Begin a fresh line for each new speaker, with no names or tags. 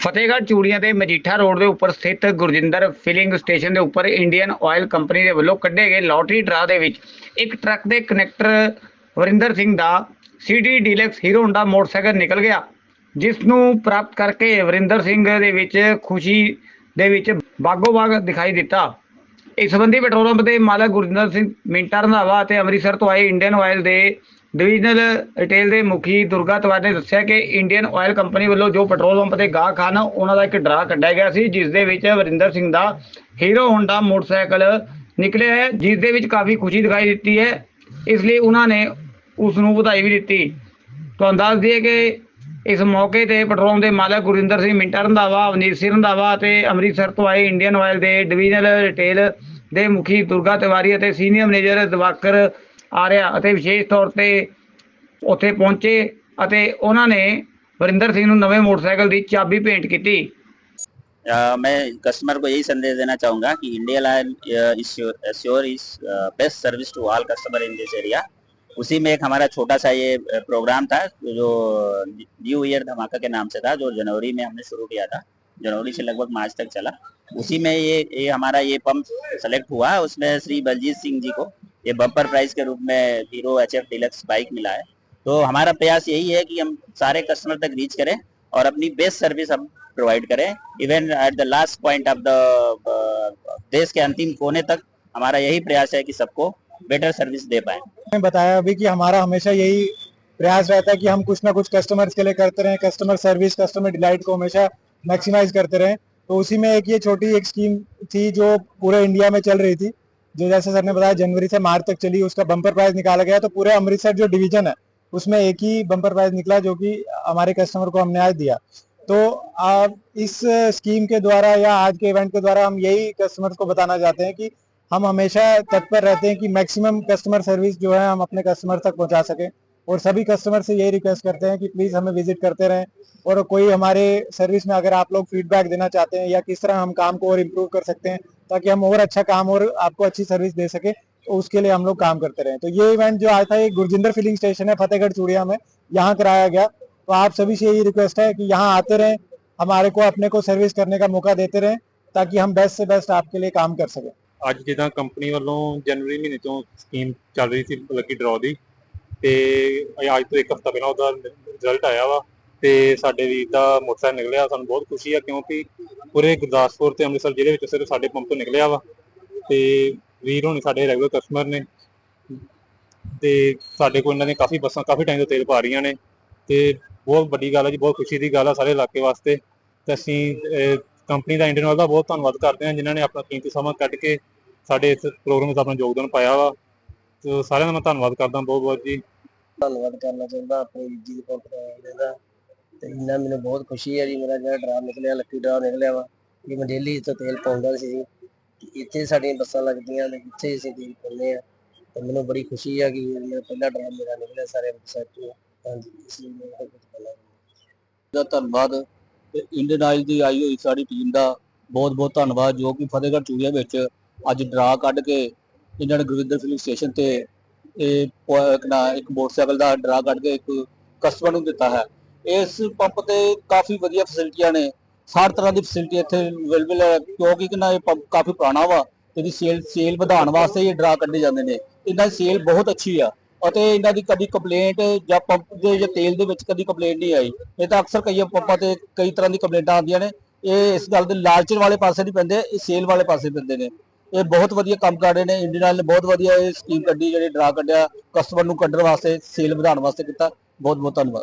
ਫਤਿਹਗੜ੍ਹ ਚੂੜੀਆਂ ਤੇ ਮਜੀਠਾ ਰੋਡ ਦੇ ਉੱਪਰ ਸਥਿਤ ਗੁਰਜਿੰਦਰ ਫਿਲਿੰਗ ਸਟੇਸ਼ਨ ਦੇ ਉੱਪਰ ਇੰਡੀਅਨ ਆਇਲ ਕੰਪਨੀ ਦੇ ਵੱਲੋਂ ਕੱਢੇ ਗਏ ਲੋਟਰੀ ਡਰਾ ਦੇ ਵਿੱਚ ਇੱਕ ਟਰੱਕ ਦੇ ਕਨੈਕਟਰ ਵਰਿੰਦਰ ਸਿੰਘ ਦਾ CD Deluxe Hero Honda motorcycle ਨਿਕਲ ਗਿਆ, ਜਿਸ ਨੂੰ ਪ੍ਰਾਪਤ ਕਰਕੇ ਵਰਿੰਦਰ ਸਿੰਘ ਦੇ ਵਿੱਚ ਖੁਸ਼ੀ ਦੇ ਵਿੱਚ ਬਾਗੋ ਬਾਗ ਦਿਖਾਈ ਦਿੱਤਾ। ਇਸ ਸੰਬੰਧੀ ਪੈਟਰੋਲ ਪੰਪ ਦੇ ਮਾਲਕ ਗੁਰਜਿੰਦਰ ਸਿੰਘ ਮਿੰਟਾ ਰੰਧਾਵਾ ਅਤੇ ਅੰਮ੍ਰਿਤਸਰ ਤੋਂ ਆਏ ਇੰਡੀਅਨ ਆਇਲ ਦੇ ਡਿਵੀਜ਼ਨਲ ਰਿਟੇਲ ਦੇ ਮੁਖੀ ਦੁਰਗਾ ਤਵਾਰ ਨੇ ਦੱਸਿਆ ਕਿ ਇੰਡੀਅਨ ਆਇਲ ਕੰਪਨੀ ਵੱਲੋਂ ਜੋ ਪੈਟਰੋਲ ਪੰਪ ਦੇ ਗਾਹਕ ਹਨ, ਉਹਨਾਂ ਦਾ ਇੱਕ ਡਰਾ ਕੱਢਿਆ ਗਿਆ ਸੀ, ਜਿਸ ਦੇ ਵਿੱਚ ਵਰਿੰਦਰ ਸਿੰਘ ਦਾ ਹੀਰੋ ਹੋਂਡਾ ਮੋਟਰਸਾਈਕਲ ਨਿਕਲਿਆ ਹੈ, ਜਿਸ ਦੇ ਵਿੱਚ ਕਾਫੀ ਖੁਸ਼ੀ ਦਿਖਾਈ ਦਿੱਤੀ ਹੈ। ਇਸ ਲਈ ਉਹਨਾਂ ਨੇ ਉਸ ਨੂੰ ਵਧਾਈ ਵੀ ਦਿੱਤੀ। ਤੁਹਾਨੂੰ ਦੱਸ ਦਈਏ ਕਿ ਇਸ ਮੌਕੇ ਤੇ ਪੈਟਰੋਲ ਦੇ ਮਾਲਕ ਗੁਰਿੰਦਰ ਸਿੰਘ ਮਿੰਟਾ ਰੰਧਾਵਾ, ਅਵਨੀਤ ਸਿੰਘ ਰੰਧਾਵਾ ਅਤੇ ਅੰਮ੍ਰਿਤਸਰ ਤੋਂ ਆਏ ਇੰਡੀਅਨ ਆਇਲ ਦੇ ਡਿਵੀਜ਼ਨਲ ਰਿਟੇਲ ਦੇ ਮੁਖੀ ਦੁਰਗਾ ਤਿਵਾਰੀ ਅਤੇ ਸੀਨੀਅਰ ਮੈਨੇਜਰ ਦਿਵਾਕਰ ਆਰਿਆ ਅਤੇ ਵਿਸ਼ੇਸ਼ ਤੌਰ ਤੇ ਉੱਥੇ ਪਹੁੰਚੇ ਅਤੇ ਉਹਨਾਂ ਨੇ ਵਰਿੰਦਰ ਸਿੰਘ ਨੂੰ ਨਵੇਂ ਮੋਟਰਸਾਈਕਲ ਦੀ ਚਾਬੀ ਭੇਂਟ ਕੀਤੀ
अ, मैं कस्टमर को यही संदेश देना चाहूंगा कि Indian oil sure is best service to all customer in this area उसी में एक हमारा छोटा सा ये अ, प्रोग्राम था जो न्यू ईयर धमाका के नाम से था जो जनवरी में हमने शुरू किया था जनवरी से लगभग मार्च तक चला उसी में ये ये हमारा ये पंप सेलेक्ट हुआ उसमें श्री बलजीत सिंह जी को ये बम्पर प्राइस के रूप में Hero H F Deluxe bike मिला है। तो हमारा प्रयास यही है कि हम सारे कस्टमर तक रीच करें और अपनी बेस्ट सर्विस हम प्रोवाइड करें। Even at the last point of the देश के अंतिम कोने तक हमारा यही प्रयास है कि सबको बेटर सर्विस दे पाए।
ने बताया अभी कि हमारा हमेशा यही प्रयास रहता है कि हम कुछ ना कुछ कस्टमर्स के लिए करते रहें कस्टमर सर्विस कस्टमर डिलाइट को हमेशा मैक्सिमाइज करते रहें। तो उसी में एक ये छोटी एक स्कीम थी जो पूरे इंडिया में चल रही थी। जो जैसे सर ने बताया, जनवरी से मार्च तक चली, उसका बम्पर प्राइस निकाला गया तो पूरे अमृतसर जो डिवीज़न है, उसमें एक ही बम्पर प्राइस निकला जो कि हमारे कस्टमर को हमने आज दिया। तो आप इस स्कीम के द्वारा या आज के इवेंट के द्वारा हम यही कस्टमर को बताना चाहते हैं कि हम हमेशा तत्पर रहते हैं कि मैक्सिमम कस्टमर सर्विस जो है, हम अपने कस्टमर तक पहुँचा सकें। और सभी कस्टमर से यही रिक्वेस्ट करते हैं कि प्लीज हमें विजिट करते रहें और कोई हमारे सर्विस में अगर आप लोग फीडबैक देना चाहते हैं या किस तरह हम काम को और इम्प्रूव कर सकते हैं ताकि हम और अच्छा काम और आपको अच्छी सर्विस दे सके तो उसके लिए हम लोग काम करते रहें तो ये इवेंट जो आज था ये गुरजिंदर फिलिंग स्टेशन है फतेहगढ़ चूड़िया में यहाँ कराया गया तो आप सभी से यही रिक्वेस्ट है कि यहाँ आते रहें हमारे को अपने को सर्विस करने का मौका देते रहें ताकि हम बेस्ट से बेस्ट आपके लिए काम कर सकें
ਅੱਜ ਜਿੱਦਾਂ ਕੰਪਨੀ ਵੱਲੋਂ ਜਨਵਰੀ ਮਹੀਨੇ ਤੋਂ ਸਕੀਮ ਚੱਲ ਰਹੀ ਸੀ ਲੱਕੀ ਡਰਾਅ ਦੀ ਤੇ ਅੱਜ ਤੋਂ ਇੱਕ ਹਫ਼ਤਾ ਪਹਿਲਾਂ ਉਹਦਾ ਰਿਜ਼ਲਟ ਆਇਆ ਵਾ ਤੇ ਸਾਡੇ ਵੀਰ ਦਾ ਮੋਟਰਸਾਈਕਲ ਨਿਕਲਿਆ, ਸਾਨੂੰ ਬਹੁਤ ਖੁਸ਼ੀ ਆ ਕਿਉਂਕਿ ਪੂਰੇ ਗੁਰਦਾਸਪੁਰ ਤੇ ਅੰਮ੍ਰਿਤਸਰ ਜ਼ਿਲ੍ਹੇ ਵਿੱਚ ਸਿਰਫ ਸਾਡੇ ਪੰਪ ਤੋਂ ਨਿਕਲਿਆ ਵਾ ਤੇ ਵੀਰ ਹੁਣ ਸਾਡੇ ਰੈਗੂਲਰ ਕਸਟਮਰ ਨੇ ਤੇ ਸਾਡੇ ਕੋਲ ਇਹਨਾਂ ਨੇ ਕਾਫੀ ਬੱਸਾਂ, ਕਾਫੀ ਟਾਈਮ ਤੋਂ ਤੇਲ ਪਾ ਰਹੀਆਂ ਨੇ ਤੇ ਬਹੁਤ ਵੱਡੀ ਗੱਲ ਹੈ ਜੀ, ਬਹੁਤ ਖੁਸ਼ੀ ਦੀ ਗੱਲ ਆ ਸਾਰੇ ਇਲਾਕੇ ਵਾਸਤੇ ਤੇ ਅਸੀਂ ਕੰਪਨੀ ਦਾ ਇੰਡੀਅਨ ਆਇਲ ਦਾ ਬਹੁਤ ਧੰਨਵਾਦ ਕਰਦੇ ਹਾਂ ਜਿਨ੍ਹਾਂ ਨੇ ਆਪਣਾ ਕੀਮਤੀ ਸਮਾਂ ਕੱਢ ਕੇ ਸਾਡੇ ਇਸ ਪ੍ਰੋਗਰਾਮ ਵਿੱਚ ਆਪਣਾ ਯੋਗਦਾਨ ਪਾਇਆ ਵਾ। ਤੇ ਸਾਰਿਆਂ ਦਾ ਮੈਂ ਧੰਨਵਾਦ ਕਰਦਾ ਬਹੁਤ ਬਹੁਤ ਜੀ।
ਧੰਨਵਾਦ ਕਰਨਾ ਚਾਹੁੰਦਾ ਆਪਣੇ ਜੀ ਦੇ ਪੰਪ ਦਾ। ਤੇ ਇਹਨਾਂ ਮੈਨੂੰ ਬਹੁਤ ਖੁਸ਼ੀ ਹੈ ਜੀ ਮੇਰਾ ਜਿਹੜਾ ਡਰਾ ਨਿਕਲਿਆ ਲੱਕੀ ਡਰਾ ਨਿਕਲਿਆ ਵਾ ਕਿ ਮੈਂ ਡੇਲੀ ਇੱਥੇ ਤੇਲ ਪਾਉਂਦਾ ਸੀ ਜੀ। ਇੱਥੇ ਸਾਡੀਆਂ ਬੱਸਾਂ ਲੱਗਦੀਆਂ ਨੇ ਇੱਥੇ ਅਸੀਂ ਤੇਲ ਪਾਉਂਦੇ ਆ ਤੇ ਮੈਨੂੰ ਬੜੀ ਖੁਸ਼ੀ ਹੈ ਕਿ ਮੇਰਾ ਪਹਿਲਾ ਡਰਾ ਮੇਰਾ ਨਿਕਲਿਆ ਸਾਰੇ ਅੰਮ੍ਰਿਤਸਰ ਤੋਂ। ਹਾਂਜੀ ਇਸ ਲਈ ਮੈਂ ਬਹੁਤ ਪਹਿਲਾਂ
ਦਾ ਧੰਨਵਾਦ। ਤੇ ਇੰਡੀਅਨ ਆਇਲ ਦੀ ਆਈ ਹੋਈ ਸਾਡੀ ਟੀਮ ਦਾ ਬਹੁਤ ਬਹੁਤ ਧੰਨਵਾਦ ਜੋ ਕਿ ਫਤਿਹਗੜ੍ਹ ਚੂੜੀਆਂ ਵਿੱਚ ਅੱਜ ਡਰਾ ਕੱਢ ਕੇ ਇਹਨਾਂ ਨੇ ਗੁਰਵਿੰਦਰ ਫਿਲਿੰਗ ਸਟੇਸ਼ਨ ਤੇ ਇਹ ਪ- ਇੱਕ ਨਾ ਇੱਕ ਮੋਟਰਸਾਈਕਲ ਦਾ ਡਰਾ ਕੱਢ ਕੇ ਇੱਕ ਕਸਟਮਰ ਨੂੰ ਦਿੱਤਾ ਹੈ। ਇਸ ਪੰਪ ਤੇ ਕਾਫੀ ਵਧੀਆ ਫੈਸਿਲਿਟੀਆਂ ਨੇ। ਹਰ ਤਰ੍ਹਾਂ ਦੀ ਫੈਸਿਲਿਟੀ ਇੱਥੇ ਅਵੇਲੇਬਲ ਹੈ। ਕਿਉਂਕਿ ਕਿ ਨਾ ਇਹ ਪੰਪ ਕਾਫੀ ਪੁਰਾਣਾ ਵਾ ਇਹਦੀ ਸੇਲ ਸੇਲ ਵਧਾਉਣ ਵਾਸਤੇ ਇਹ ਡਰਾ ਕੱਢੇ ਜਾਂਦੇ ਨੇ। ਇਹਨਾਂ ਦੀ ਸੇਲ ਬਹੁਤ ਅੱਛੀ ਆ ਅਤੇ ਇਹਨਾਂ ਦੀ ਕਦੀ ਕੰਪਲੇਂਟ ਜਾਂ ਪੰਪ ਦੇ ਜਾਂ ਤੇਲ ਦੇ ਵਿੱਚ ਕਦੀ ਕੰਪਲੇਂਟ ਨਹੀਂ ਆਈ। ਇਹ ਤਾਂ ਅਕਸਰ ਕਈ ਪੰਪਾਂ ਤੇ ਕਈ ਤਰ੍ਹਾਂ ਦੀ ਕੰਪਲੇਂਟਾਂ ਆਉਂਦੀਆਂ ਨੇ। ਇਹ ਇਸ ਗੱਲ ਦੇ ਲਾਲਚਣ ਵਾਲੇ ਪਾਸੇ ਨਹੀਂ ਪੈਂਦੇ, ਇਹ ਸੇਲ ਵਾਲੇ ਪਾਸੇ ਪੈਂਦੇ ਨੇ। ਇਹ ਬਹੁਤ ਵਧੀਆ ਕੰਮ ਕਰ ਰਹੇ ਨੇ। ਇੰਡੀਅਨ ਆਇਲ ਨੇ ਬਹੁਤ ਵਧੀਆ ਇਹ ਸਕੀਮ ਕੱਢੀ, ਜਿਹੜੀ ਡਰਾ ਕੱਢਿਆ ਕਸਟਮਰ ਨੂੰ ਕੱਢਣ ਵਾਸਤੇ ਸੇਲ ਵਧਾਉਣ ਵਾਸਤੇ ਕੀਤਾ। ਬਹੁਤ ਬਹੁਤ ਧੰਨਵਾਦ।